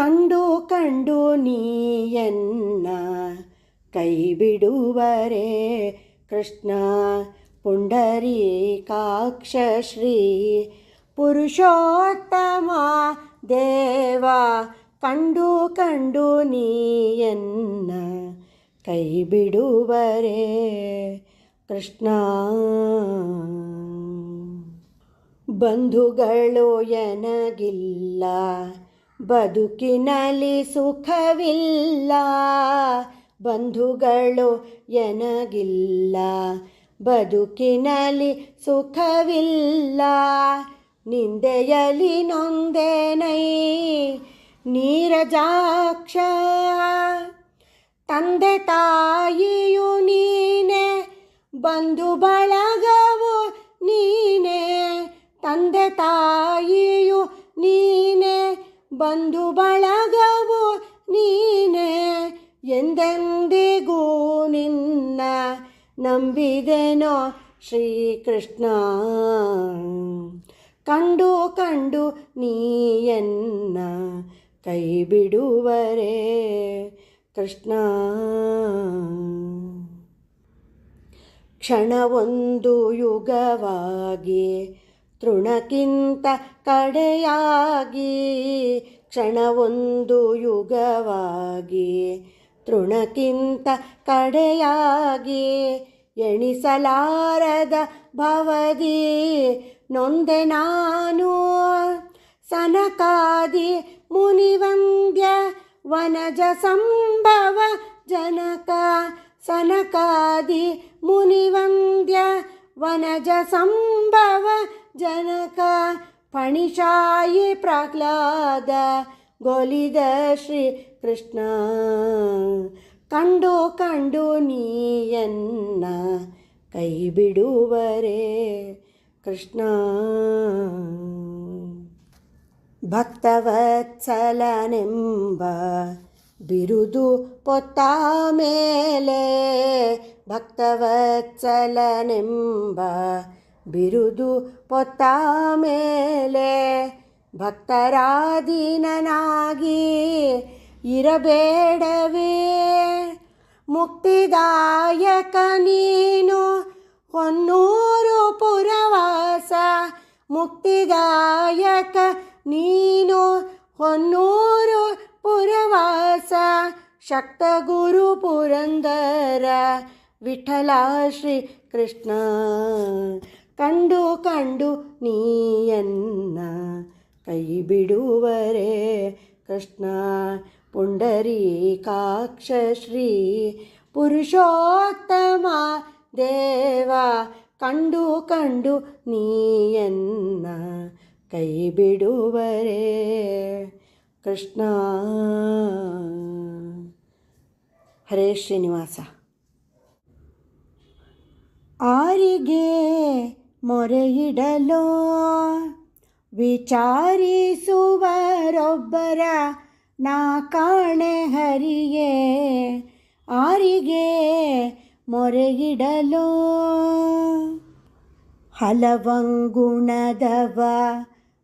ಕಂಡು ಕಂಡು ನೀಯನ್ನ ಕೈ ಬಿಡುವರೆ ಕೃಷ್ಣ ಪುಂಡರೀಕಾಕ್ಷ ಶ್ರೀ ಪುರುಷೋತ್ತಮ ದೇವ ಕಂಡು ಕಂಡು ನೀಯನ್ನ ಕೈ ಬಿಡುವರೆ ಕೃಷ್ಣ ಬಂಧುಗಳು ಎನಗಿಲ್ಲ ಬದುಕಿನಲ್ಲಿ ಸುಖವಿಲ್ಲ, ಬಂಧುಗಳು ಎನಗಿಲ್ಲ. ಬದುಕಿನಲ್ಲಿ ಸುಖವಿಲ್ಲ, ನಿಂದೆಯಲಿ ನೊಂದೇನೈ? ನೀರಜಾಕ್ಷ, ತಂದೆ ತಾಯಿಯು ನೀನೆ, ಬಂಧು ಬಳಗವು ನೀನೆ, ತಂದೆ ನೀನೆ ಬಂಧು ಬಳಗವು ನೀನೆ ಎಂದೆಂದಿಗೂ ನಿನ್ನ ನಂಬಿದೆನೋ ಶ್ರೀಕೃಷ್ಣ. ಕಂಡು ಕಂಡು ನೀಯನ್ನ ಕೈ ಬಿಡುವರೆ ಕೃಷ್ಣ. ಕ್ಷಣವೊಂದು ಯುಗವಾಗಿ ತೃಣಕ್ಕಿಂತ ಕಡೆಯಾಗಿ, ಕ್ಷಣವೊಂದು ಯುಗವಾಗಿ. ತೃಣಕ್ಕಿಂತ ಕಡೆಯಾಗಿ ಎಣಿಸಲಾರದ ಭವದಿ, ನೊಂದೆ ನಾನು ಸನಕಾದಿ ಮುನಿವಂದ್ಯ ವನಜ ಸಂಭವ ಜನಕ, ಸನಕಾದಿ ಮುನಿವಂದ್ಯ ವನಜ ಸಂಭವ ಜನಕ ಫಣಿಶಾಯಿ ಪ್ರಹ್ಲಾದ ಗೋಲಿದ ಶ್ರೀ ಕೃಷ್ಣ ಕಂಡು ಕಂಡು ನೀಯನ್ನ ಕೈ ಬಿಡುವರೆ ಕೃಷ್ಣ. ಭಕ್ತವತ್ಸಲನೆಂಬ ಬಿರುದು ಪೊತ್ತ ಮೇಲೆ ಭಕ್ತವತ್ಸಲನೆಂಬ ಬಿರುದು ಪೊತ್ತ ಮೇಲೆ ಭಕ್ತರಾಧೀನನಾಗಿ ಇರಬೇಡವೇ. ಮುಕ್ತಿದಾಯಕ ನೀನು ಹೊನ್ನೂರು ಪುರವಾಸ. ಮುಕ್ತಿದಾಯಕ ನೀನು ಹೊನ್ನೂರು ಪುರವಾಸ. ಶಕ್ತ ಗುರು ಪುರಂದರ ವಿಠಲ ಶ್ರೀ ಕೃಷ್ಣ ಕಂಡು ಕಂಡು ನೀಯನ್ನ ಕೈ ಬಿಡುವರೆ ಕೃಷ್ಣ ಪುಂಡರೀಕಾಕ್ಷ ಶ್ರೀ ಪುರುಷೋತ್ತಮ ದೇವ ಕಂಡು ಕಂಡು ನೀಯನ್ನ ಕೈ ಬಿಡುವರೆ ಕೃಷ್ಣ ಹರೇ ಶ್ರೀನಿವಾಸ ಆರಿಗೆ ಮೊರೆಯಿಡಲು. ವಿಚಾರಿಸುವರೊಬ್ಬರ ನಾ ಕಾಣೆ ಹರಿಯೇ. ಆರಿಗೆ ಮೊರೆಗಿಡಲೋ ಹಲವಂಗುಣದವ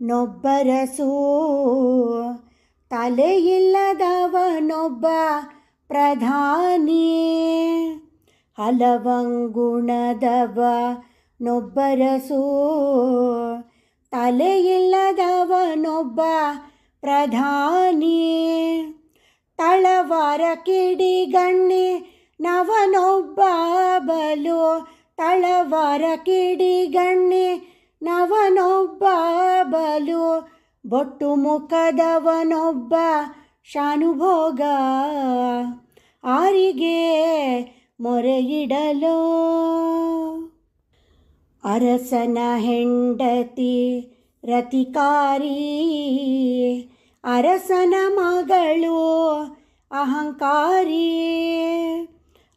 ನೊಬ್ಬರಸು. ತಲೆಯಿಲ್ಲದವನೊಬ್ಬ ಪ್ರಧಾನಿ. ಹಲವಂಗುಣದವ ನೊಬ್ಬರಸು ತಲೆಯಿಲ್ಲದವನೊಬ್ಬ ಪ್ರಧಾನಿ. ತಳವಾರ ಕಿಡಿಗಣ್ಣಿ ನವನೊಬ್ಬ ಬಲು. ತಳವಾರ ಕಿಡಿಗಣ್ಣಿ ನವನೊಬ್ಬ ಬಲು. ಬೊಟ್ಟು ಮುಖದವನೊಬ್ಬ ಶಾನುಭೋಗ. ಆರಿಗೆ ಮೊರೆಯಿಡಲು ಅರಸನ ಹೆಂಡತಿ ರತಿಕಾರಿ, ಅರಸನ ಮಗಳು ಅಹಂಕಾರಿ,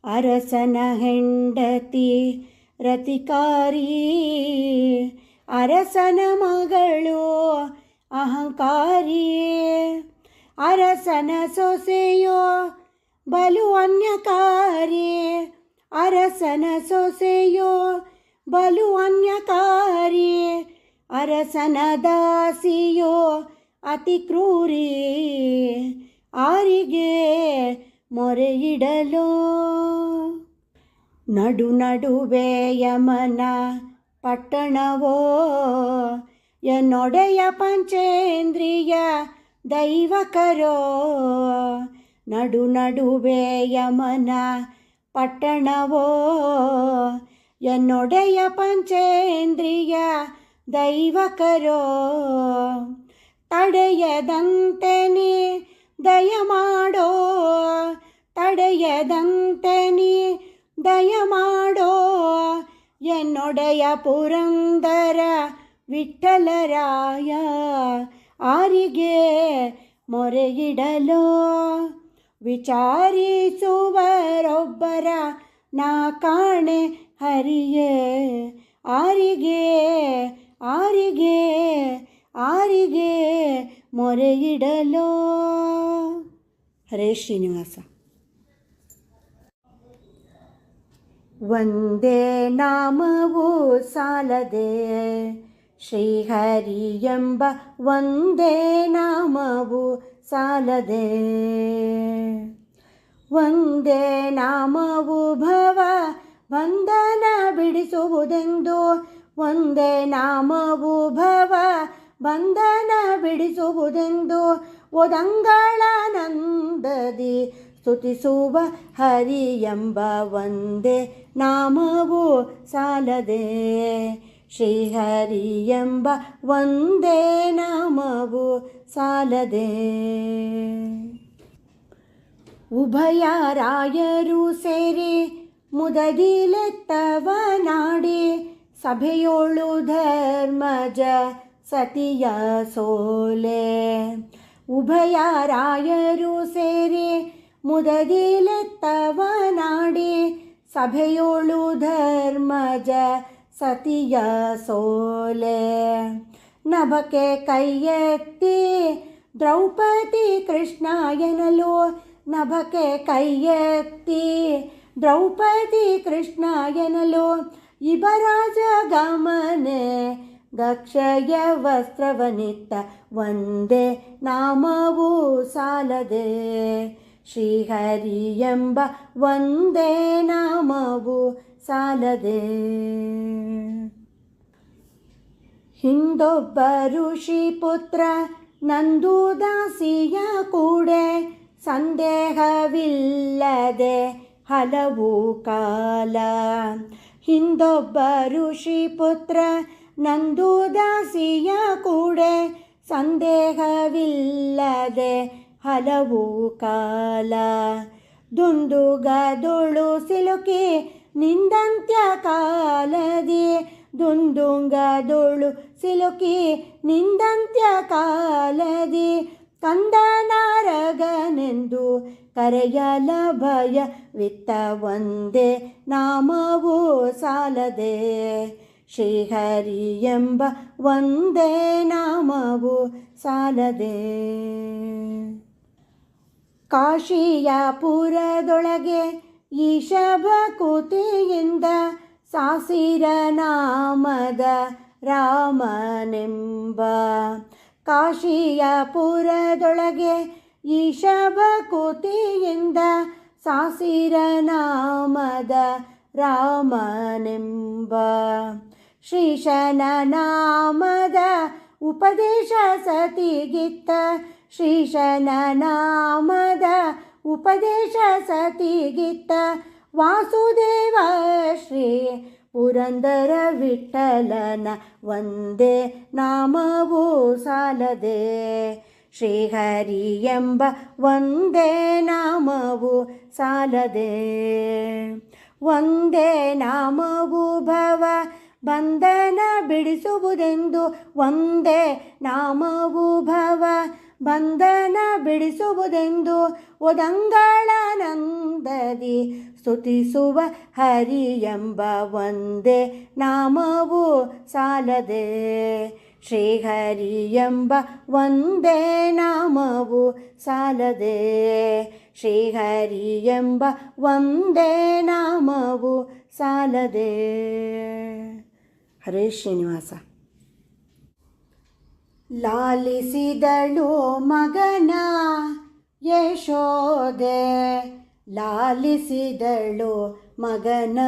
ಅರಸನ ಹೆಂಡತಿ ರತಿಕಾರಿ, ಅರಸನ ಮಗಳು ಅಹಂಕಾರಿ, ಅರಸನ ಸೊಸೆಯೋ ಬಲು ಅನ್ಯಕಾರಿ, ಅರಸನ ಸೊಸೆಯೋ ಬಲು ಅನ್ಯಕಾರಿ ಅರಸನ ದಾಸಿಯೋ, ಅತಿ ಕ್ರೂರಿ ಆರಿಗೆ ಮೊರೆಯಿಡಲು. ನಡು ನಡುವೆ ಯಮನ ಪಟ್ಟಣವೋ, ಎನ್ನೊಡೆಯ ಪಂಚೇಂದ್ರಿಯ ದೈವಕರೋ. ನಡು ನಡುವೆ ಯಮನ ಪಟ್ಟಣವೋ ಎನ್ನೊಡೆಯ ಪಂಚೇಂದ್ರಿಯ ದೈವಕರೋ ತಡೆಯದಂತೆ ನೀ ದಯ ಮಾಡೋ ತಡೆಯದಂತೆ ನೀ ದಯ ಮಾಡೋ ಎನ್ನೊಡೆಯ ಪುರಂದರ ವಿಠಲರಾಯ ಆರಿಗೆ ಮೊರೆಯಿಡಲು ವಿಚಾರಿಸುವರೊಬ್ಬರ ನಾ ಕಾಣೆ ಹರಿಯೇ, ಆರಿಗೆ ಆರಿಗೆ ಆರಿಗೆ ಮೊರೆಯಿಡಲೋ. ಹರೇ ಶ್ರೀನಿವಾಸ. ಒಂದೇ ನಾಮವು ಸಾಲದೆ, ಶ್ರೀಹರಿ ಎಂಬ ಒಂದೇ ನಾಮವು ಸಾಲದೆ. ಒಂದೇ ನಾಮವು ಭವ ಬಂಧನ ಬಿಡಿಸುವುದೆಂದು ಒಂದೇ ನಾಮವು ಭವ. ಬಂಧನ ಬಿಡಿಸುವುದೆಂದು ಒದಂಗಳಾನಂದದಿ ಸ್ತುತಿಸುವ ಹರಿ ಎಂಬ ಒಂದೇ ನಾಮವು ಸಾಲದೆ. ಶ್ರೀಹರಿ ಎಂಬ ಒಂದೇ ನಾಮವು ಸಾಲದೆ. ಉಭಯ ರಾಯರು ಸೇರಿ ಮುದದಿಲೆತ್ತವ ನಾಡಿ ಸಭೆಯೋಳು ಧರ್ಮಜ ಸತಿಯ ಸೋಲೆ ಉಭಯ ರಾಯರು ಸೇರಿ ಮುದದಿಲೆತ್ತವ ನಾಡಿ ಸಭೆಯೋಳು ಧರ್ಮಜ ಸತಿಯ ಸೋಲೆ ನಭಕೆ ಕೈಯೆತ್ತಿ ದ್ರೌಪದಿ ಕೃಷ್ಣ ಎನ್ನಲು ನಭಕೆ ಕೈಯೆತ್ತಿ ದ್ರೌಪದಿ ಕೃಷ್ಣ ಎನಲು ಇಬರಾಜ ಗಮನೆ ದಕ್ಷಯ ವಸ್ತ್ರವನಿತ್ತ ಒಂದೇ ನಾಮವು ಸಾಲದೆ. ಶ್ರೀಹರಿ ಎಂಬ ಒಂದೇ ನಾಮವು ಸಾಲದೆ. ಹಿಂದೊಬ್ಬ ಋಷಿ ಪುತ್ರ ನಂದು ದಾಸಿಯ ಕೂಡೆ ಸಂದೇಹವಿಲ್ಲದೆ ಹಲವು ಕಾಲ. ಹಿಂದೊಬ್ಬ ಋಷಿ ಪುತ್ರ ನಂದು ದಾಸಿಯ ಕೂಡೆ ಸಂದೇಹವಿಲ್ಲದೆ ಹಲವು ಕಾಲ. ದುಂದುಗದುಳು ಸಿಲುಕಿ ನಿಂದಂತ್ಯ ಕಾಲದಿ. ದುಂದುಂಗದುಳು ಸಿಲುಕಿ ನಿಂದಂತ್ಯ ಕಾಲದಿ. ಕಂದನಾರಗನೆಂದು ಕರೆಯಲ ಭಯ ವಿತ್ತ ಒಂದೇ ನಾಮವು ಸಾಲದೆ. ಶ್ರೀಹರಿ ಎಂಬ ಒಂದೇ ನಾಮವು ಸಾಲದೆ. ಕಾಶಿಯ ಪುರದೊಳಗೆ ಈಶಭಕುತಿಯಿಂದ ಸಾಸಿರ ನಾಮದ ರಾಮನೆಂಬ ಕಾಶಿಯ ಪುರದೊಳಗೆ ಈಶಭಕುತಿಯಿಂದ ಸಾಸಿರ ನಾಮದ ರಾಮನೆಂಬ ಶ್ರೀಶನ ನಾಮದ ಉಪದೇಶ ಸತಿಗಿತ್ತ ಶ್ರೀಶನ ನಾಮದ ಉಪದೇಶ ಸತಿಗಿತ್ತ ವಾಸುದೇವ ಶ್ರೀ ಪುರಂದರ ವಿಠಲನ ಒಂದೇ ನಾಮವೂ ಸಾಲದೆ. ಶ್ರೀಹರಿ ಎಂಬ ಒಂದೇ ನಾಮವು ಸಾಲದೆ. ಒಂದೇ ನಾಮವು ಭವ ಬಂಧನ ಬಿಡಿಸುವುದೆಂದು ಒಂದೇ ನಾಮವು ಭವ ಬಂಧನ ಬಿಡಿಸುವುದೆಂದು ಒದಂಗಳಾನಂದದಿ ಸ್ತುತಿಸುವ ಹರಿ ಎಂಬ ಒಂದೇ ನಾಮವು ಸಾಲದೆ. ಶ್ರೀಹರಿ ಎಂಬ ಒಂದೇ ನಾಮವು ಸಾಲದೆ. ಶ್ರೀಹರಿ ಎಂಬ ಒಂದೇ ನಾಮವು ಸಾಲದೆ. ಹರೇ ಶ್ರೀನಿವಾಸ. ಲಾಲಿಸಿದಳು ಮಗನ ಯಶೋದೆ ಲಾಲಿಸಿದಳು ಮಗನ.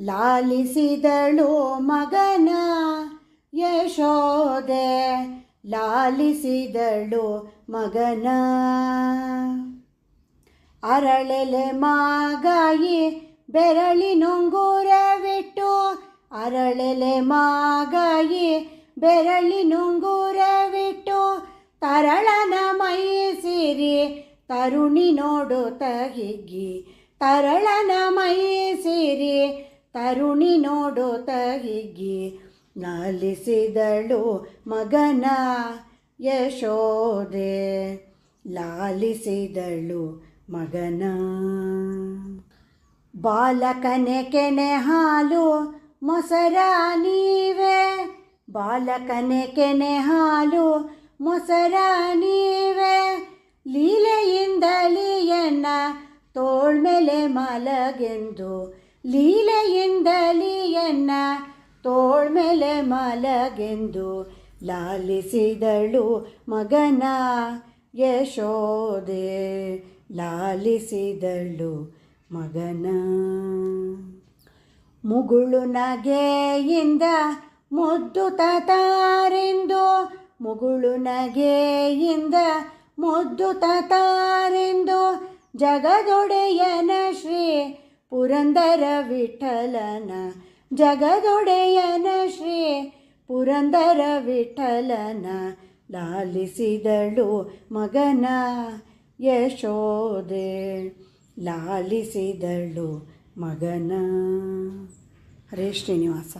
ಲಾಲಿಸಿದಳು ಮಗನ ಯಶೋದೆ ಲಾಲಿಸಿದಳು ಮಗನ. ಅರಳೆಲೆ ಮಾಗಾಯಿ ಬೆರಳಿನುಂಗುರವಿಟ್ಟು, ಅರಳೆಲೆ ಮಾಗಾಯಿ ಬೆರಳಿನುಂಗುರವಿಟ್ಟು ತರಳನ ಮೈಸಿರಿ ತರುಣಿ ಹಿಗ್ಗಿ ತರಳನ ಮೈಸಿರಿ ತರುಣಿ ಹಿಗ್ಗಿ ಲಾಲಿಸಿದಳು ಮಗನ ಯಶೋದೆ ಲಾಲಿಸಿದಳು ಮಗನ. ಬಾಲಕನೆ ಕೆನೆ ಹಾಲು ಮೊಸರ ನೀವೇ. ಬಾಲಕನೆ ಕೆನೆ ಹಾಲು ಮೊಸರ ನೀವೆ ಲೀಲೆಯಿಂದಲಿಯನ್ನ ತೋಳ್ಮೆಲೆ ಮಲಗೆಂದು. ಲೀಲೆಯಿಂದಲಿಯನ್ನ ತೋಳ್ಮೆಲೆ ಮಲಗೆಂದು. ಲಾಲಿಸಿದಳು ಮಗನ ಯಶೋದೆ ಲಾಲಿಸಿದಳು ಮಗನ. ಮುಗುಳು ನಗೆಯಿಂದ ಮುದ್ದು ತತಾರೆಂದು ಮುಗುಳು ನಗೆಯಿಂದ ಮುದ್ದು ತತಾರೆಂದು ಜಗದೊಡೆಯನ ಶ್ರೀ ಪುರಂದರ ವಿಠಲನ ಜಗದೊಡೆಯನ ಶ್ರೀ ಪುರಂದರ ವಿಠಲನ ಲಾಲಿಸಿದಳು ಮಗನ ಯಶೋದೆ ಲಾಲಿಸಿದಳು ಮಗನ. ಹರೇ ಶ್ರೀನಿವಾಸ.